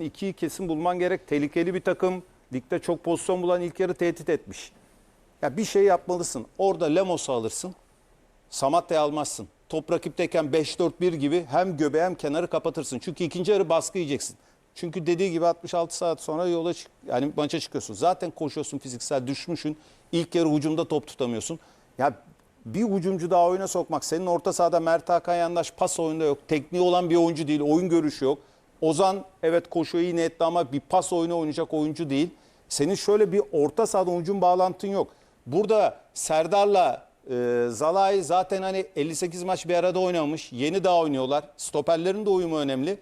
İkiyi kesin bulman gerek. Tehlikeli bir takım. Ligde çok pozisyon bulan ilk yarı tehdit etmiş. Ya bir şey yapmalısın. Orada Lemos'u alırsın. Samatta'yı almazsın. Top rakipteyken 5-4-1 gibi hem göbeği hem kenarı kapatırsın. Çünkü ikinci yarı baskı yiyeceksin. Çünkü dediği gibi 66 saat sonra yola çık yani maça çıkıyorsun. Zaten koşuyorsun fiziksel düşmüşsün. İlk yarı hücumda top tutamıyorsun. Ya bir hücumcu daha oyuna sokmak. Senin orta sahada Mert Hakan Yandaş pas oyunda yok. Tekniği olan bir oyuncu değil. Oyun görüşü yok. Ozan evet koşuyor iyi niyetli ama bir pas oyunu oynayacak oyuncu değil. Senin şöyle bir orta sahada hücum bağlantın yok. Burada Serdar'la e, Zalai zaten hani 58 maç bir arada oynamış. Yeni daha oynuyorlar. Stoperlerin de uyumu önemli.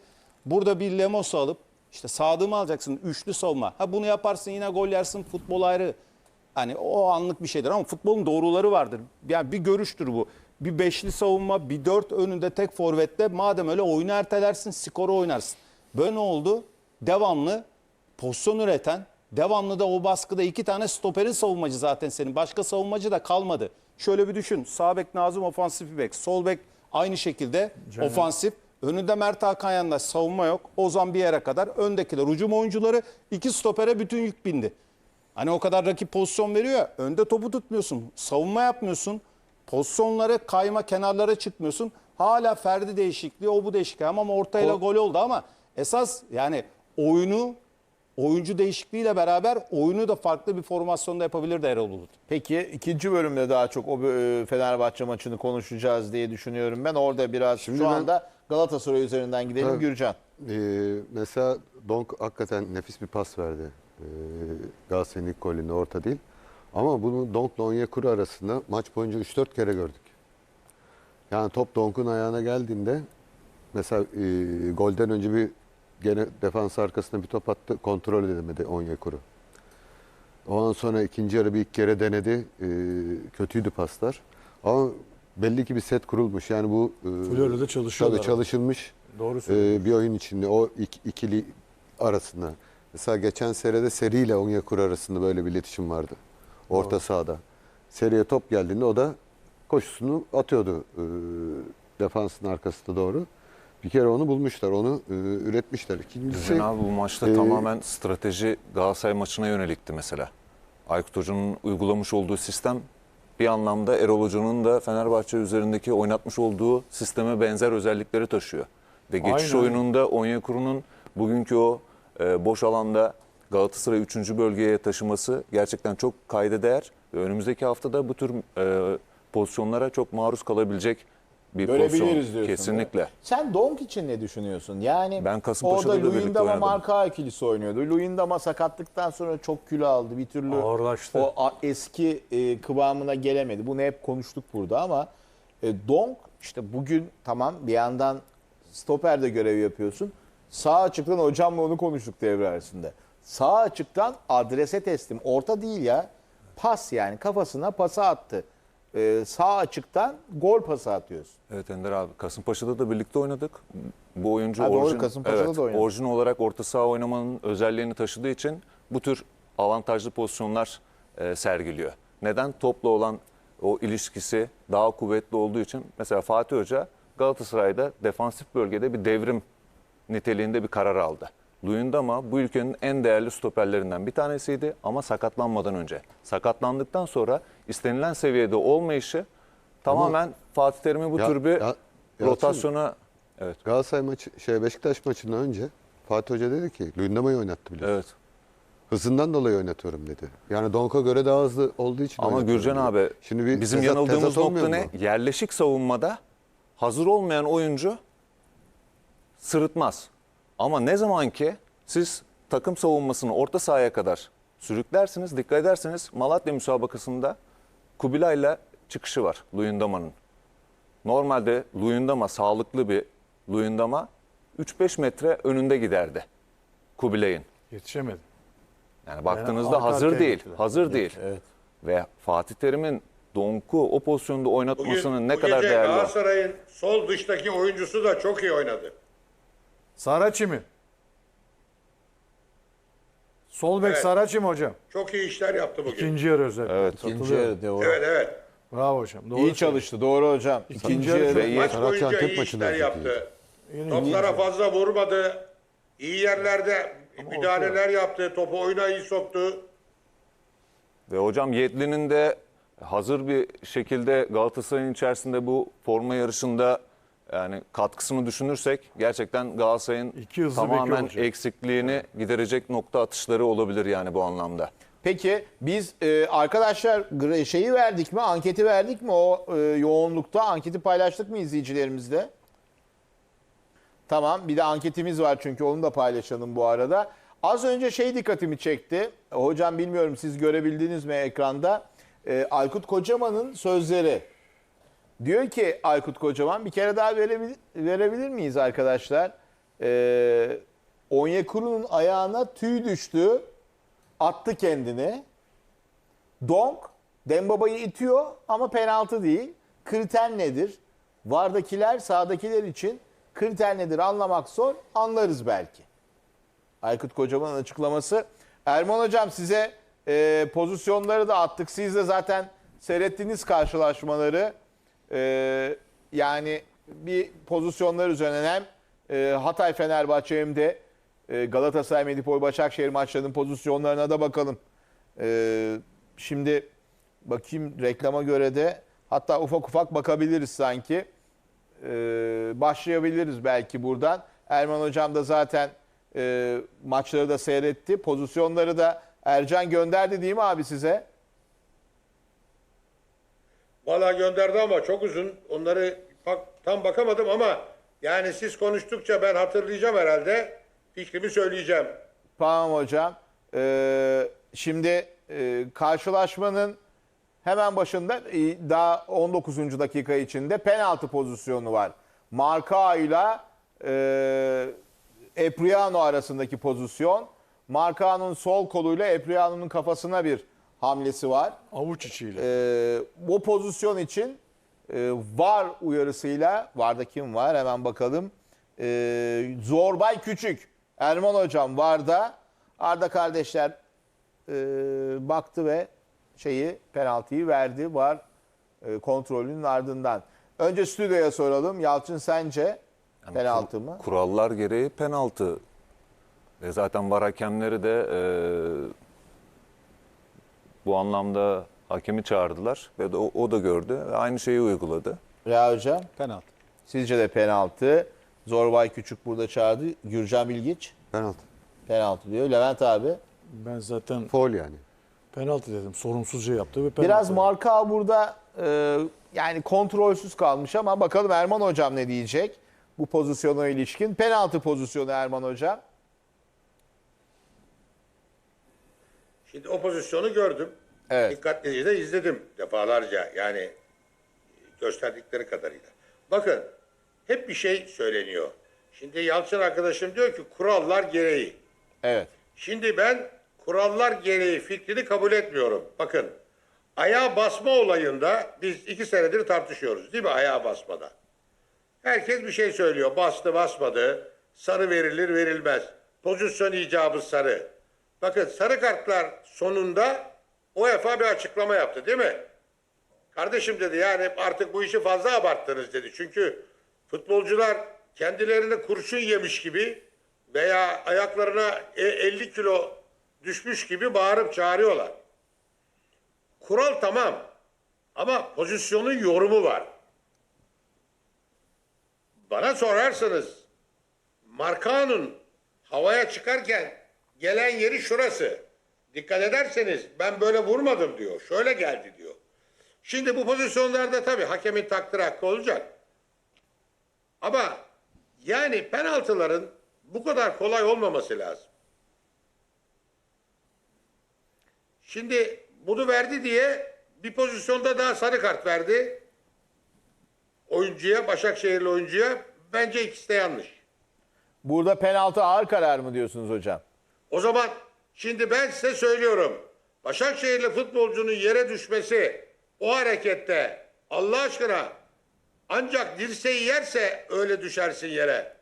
Burada bir Lemos alıp işte Sadık'ı alacaksın. Üçlü savunma. Ha bunu yaparsın yine gol yersin. Futbol ayrı. Hani o anlık bir şeydir ama futbolun doğruları vardır. Yani bir görüştür bu. Bir beşli savunma, bir dört önünde tek forvette madem öyle oyunu ertelersin, skoru oynarsın. Böyle ne oldu? Devamlı pozisyon üreten, devamlı da o baskıda iki tane stoperin savunmacı zaten senin. Başka savunmacı da kalmadı. Şöyle bir düşün. Sağ bek Nazım ofansif bek. Sol bek aynı şekilde ofansif. Önünde Mert Hakan yanında savunma yok. Ozan bir yere kadar. Öndekiler hücum oyuncuları iki stopere bütün yük bindi. Hani o kadar rakip pozisyon veriyor ya, önde topu tutmuyorsun, savunma yapmıyorsun, pozisyonlara kayma kenarlara çıkmıyorsun. Hala Ferdi değişikliği, o bu değişikliği ama ortayla gol oldu ama esas yani oyunu oyuncu değişikliğiyle beraber oyunu da farklı bir formasyonda yapabilirdi Erol Bulut. Peki ikinci bölümde daha çok o e, Fenerbahçe maçını konuşacağız diye düşünüyorum ben. Orada biraz Şimdi şu ben- anda Galatasaray üzerinden gidelim Tabii. Gürcan. Ee, mesela Donk hakikaten nefis bir pas verdi. Ee, Galatasaray'ın ilk golünde orta değil. Ama bunu Donk'la Onyekuru arasında maç boyunca 3-4 kere gördük. Yani top Donk'un ayağına geldiğinde mesela e, golden önce bir gene defans arkasına bir top attı. Kontrol edemedi Onyekuru. Ondan sonra ikinci yarı bir iki kere denedi. Ee, kötüydü paslar. Ama belli ki bir set kurulmuş. Yani bu e, Florya'da çalışıyorlar Tabii çalışılmış. Doğru. Ee, bir oyun içinde o ik- ikili arasında. Mesela geçen seride Seri ile Onyekuru arasında böyle bir iletişim vardı. Orta sahada. Seriye top geldiğinde o da koşusunu atıyordu e, defansın arkasına doğru. Bir kere onu bulmuşlar, onu e, üretmişler. İkincisi Düzen abi bu maçta e, tamamen strateji Galatasaray maçına yönelikti mesela. Aykut Hoca'nın uygulamış olduğu sistem bir anlamda Erol Hoca'nın da Fenerbahçe üzerindeki oynatmış olduğu sisteme benzer özellikleri taşıyor. Ve geçiş Aynen. oyununda Onyekuru'nun bugünkü o e, boş alanda Galatasaray 3. bölgeye taşıması gerçekten çok kayda değer. Ve önümüzdeki haftada bu tür e, pozisyonlara çok maruz kalabilecek bir pozisyon. Görebiliriz diyorsun. Kesinlikle. Sen Donk için ne düşünüyorsun? Yani Ben Kasımpaşa'da orada da birlikte Luyendama oynadım. marka ikilisi oynuyordu. Luyendama sakatlıktan sonra çok kilo aldı. Bir türlü Ağırlaştı. o a- eski e, kıvamına gelemedi. Bunu hep konuştuk burada ama e, Donk işte bugün tamam bir yandan stoperde görev yapıyorsun. Sağ açıktan hocamla onu konuştuk devre arasında. Sağ açıktan adrese teslim. Orta değil ya. Pas yani kafasına pası attı. E, sağ açıktan gol pası atıyorsun. Evet Ender abi. Kasımpaşa'da da birlikte oynadık. Bu oyuncu Ha, doğru, orijin, Kasımpaşa'da da oynadı. orijin olarak orta saha oynamanın özelliğini taşıdığı için bu tür avantajlı pozisyonlar e, sergiliyor. Neden? Topla olan o ilişkisi daha kuvvetli olduğu için. Mesela Fatih Hoca Galatasaray'da defansif bölgede bir devrim niteliğinde bir karar aldı. Luyendama bu ülkenin en değerli stoperlerinden bir tanesiydi ama sakatlanmadan önce. Sakatlandıktan sonra istenilen seviyede olmayışı tamamen Fatih Terim'in bu Ya- tür bir ya- Yalçın, rotasyona evet Galatasaray maçı, şey Beşiktaş maçından önce Fatih Hoca dedi ki Luyendama'yı oynattı biliyorsun. evet. Hızından dolayı oynatıyorum dedi. Yani Donk'a göre daha hızlı olduğu için Ama oynatıyorum Gürcan dedi. abi Şimdi bir bizim tezat- yanıldığımız tezat olmuyor nokta ne? mu? Yerleşik savunmada hazır olmayan oyuncu sırıtmaz. Ama ne zaman ki siz takım savunmasını orta sahaya kadar sürüklersiniz, dikkat ederseniz Malatya müsabakasında Kubilay'la çıkışı var Luyendama'nın. Normalde Luyendama sağlıklı bir Luyendama 3-5 metre önünde giderdi Kubilay'ın. Yetişemedi. Yani baktığınızda arka hazır değil. gittiler. Hazır değil. evet. Ve Fatih Terim'in Donk'u o pozisyonda oynatmasının ne bu kadar gece değerli. Galatasaray'ın sol dıştaki oyuncusu da çok iyi oynadı. Saraçi mi? Sol bek Evet. Saraçi mi hocam? Çok iyi işler yaptı bugün. İkinci yarı özellikle. Evet. İkinci Katılıyorum. yarı doğru. Evet evet. Bravo hocam. Doğru İyi çalıştı doğru hocam. İkinci yarı iyi. Maç boyunca Antep iyi maçında işler çok yaptı. Yine Toplara fazla vurmadı. İyi yerlerde müdahaleler yaptı, topu oyuna iyi soktu. Ve hocam Yedlin'in de hazır bir şekilde Galatasaray'ın içerisinde bu forma yarışında yani katkısını düşünürsek gerçekten Galatasaray'ın İki tamamen eksikliğini giderecek nokta atışları olabilir yani bu anlamda. Peki biz e, arkadaşlar şeyi verdik mi? Anketi verdik mi? O e, yoğunlukta anketi paylaştık mı izleyicilerimizle? Tamam bir de anketimiz var çünkü onu da paylaşalım bu arada. Az önce şey dikkatimi çekti. Hocam bilmiyorum siz görebildiniz mi ekranda? E, Aykut Kocaman'ın sözleri. Diyor ki Aykut Kocaman bir kere daha verebilir, verebilir miyiz arkadaşlar? E, Onyekuru'nun ayağına tüy düştü. Attı kendini. Donk Dembaba'yı itiyor ama penaltı değil. Kriter nedir? Vardakiler sağdakiler için kriter nedir anlamak zor. Anlarız belki. Aykut Kocaman'ın açıklaması. Erman Hocam size e, pozisyonları da attık. Siz de zaten seyrettiğiniz karşılaşmaları. E, yani bir pozisyonlar üzerinden hem e, Hatay Fenerbahçe hem de e, Galatasaray Medipol Başakşehir maçlarının pozisyonlarına da bakalım. E, şimdi bakayım reklama göre de hatta ufak ufak bakabiliriz sanki. E, başlayabiliriz belki buradan. Erman Hocam da zaten e, maçları da seyretti. Pozisyonları da Ercan gönderdi değil mi abi size? Valla gönderdi ama çok uzun. Onları bak, tam bakamadım ama yani siz konuştukça ben hatırlayacağım herhalde. Fikrimi söyleyeceğim. Tamam hocam. Ee, şimdi e, karşılaşmanın hemen başında e, daha 19. dakika içinde penaltı pozisyonu var. Marka ile e, Epriano arasındaki pozisyon. Marka'nın sol koluyla Epriano'nun kafasına bir hamlesi var. Avuç içiyle. Ee, bu pozisyon için e, var uyarısıyla, varda kim var hemen bakalım. Ee, Zorbay Küçük, Erman Hocam varda. Arda kardeşler e, baktı ve şeyi penaltıyı verdi var e, kontrolünün ardından. Önce stüdyoya soralım. Yalçın sence penaltı mı? Kurallar gereği penaltı. Ve zaten var hakemleri de e, bu anlamda hakemi çağırdılar ve o, o da gördü ve aynı şeyi uyguladı. Reha Hocam Penaltı. sizce de penaltı. Zorbay Küçük burada çağırdı. Gürcan Bilgiç Penaltı. penaltı diyor. Levent abi. Ben zaten Foul yani. penaltı dedim. Sorumsuzca yaptı ve penaltı. Biraz marka burada e, yani kontrolsüz kalmış ama bakalım Erman Hocam ne diyecek bu pozisyona ilişkin. Penaltı pozisyonu Erman Hocam. Şimdi o pozisyonu gördüm. Evet. Dikkatlice de izledim defalarca yani gösterdikleri kadarıyla. Bakın hep bir şey söyleniyor. Şimdi Yalçın arkadaşım diyor ki kurallar gereği. Evet. Şimdi ben kurallar gereği fikrini kabul etmiyorum. Bakın ayağa basma olayında biz iki senedir tartışıyoruz değil mi ayağa basmada? Herkes bir şey söylüyor. Bastı basmadı. Sarı verilir verilmez. Pozisyon icabı sarı. Bakın sarı kartlar sonunda UEFA bir açıklama yaptı değil mi? Kardeşim dedi yani artık bu işi fazla abarttınız dedi. Çünkü futbolcular kendilerine kurşun yemiş gibi veya ayaklarına e- 50 kilo düşmüş gibi bağırıp çağırıyorlar. Kural tamam ama pozisyonun yorumu var. Bana sorarsanız Markan'ın havaya çıkarken gelen yeri şurası. Dikkat ederseniz ben böyle vurmadım diyor. Şöyle geldi diyor. Şimdi bu pozisyonlarda tabii hakemin takdir hakkı olacak. Ama yani penaltıların bu kadar kolay olmaması lazım. Şimdi bunu verdi diye bir pozisyonda daha sarı kart verdi. Oyuncuya, Başakşehirli oyuncuya. Bence ikisi de yanlış. Burada penaltı ağır karar mı diyorsunuz hocam? O zaman şimdi ben size söylüyorum. Başakşehirli futbolcunun yere düşmesi o harekette Allah aşkına ancak dirseği yerse öyle düşersin yere.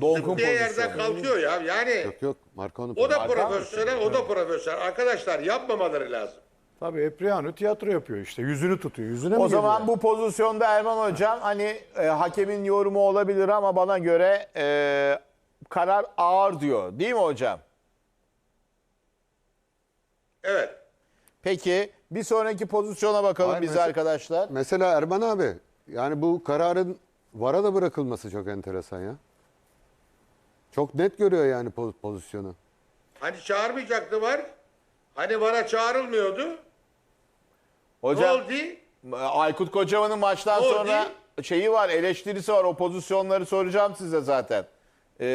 Donkun Diye yerden pozisyonu. kalkıyor ya. Yani Yok yok. Markanın o da profesyonel, o da profesyonel. Arkadaşlar yapmamaları lazım. Tabii Epriano tiyatro yapıyor işte. Yüzünü tutuyor. Yüzüne mi O zaman geliyor? bu pozisyonda Erman Hocam hani e, hakemin yorumu olabilir ama bana göre e, karar ağır diyor. Değil mi hocam? Evet. Peki bir sonraki pozisyona bakalım Hayır, biz mesela- arkadaşlar. Mesela Erman abi yani bu kararın VAR'a da bırakılması çok enteresan ya. Çok net görüyor yani poz- pozisyonu. Hani çağırmayacaktı var. Hani bana çağrılmıyordu. Ne Hocam oldu? Aykut Kocaman'ın maçtan Ne oldu? sonra şeyi var, eleştirisi var. O pozisyonları soracağım size zaten. Ee,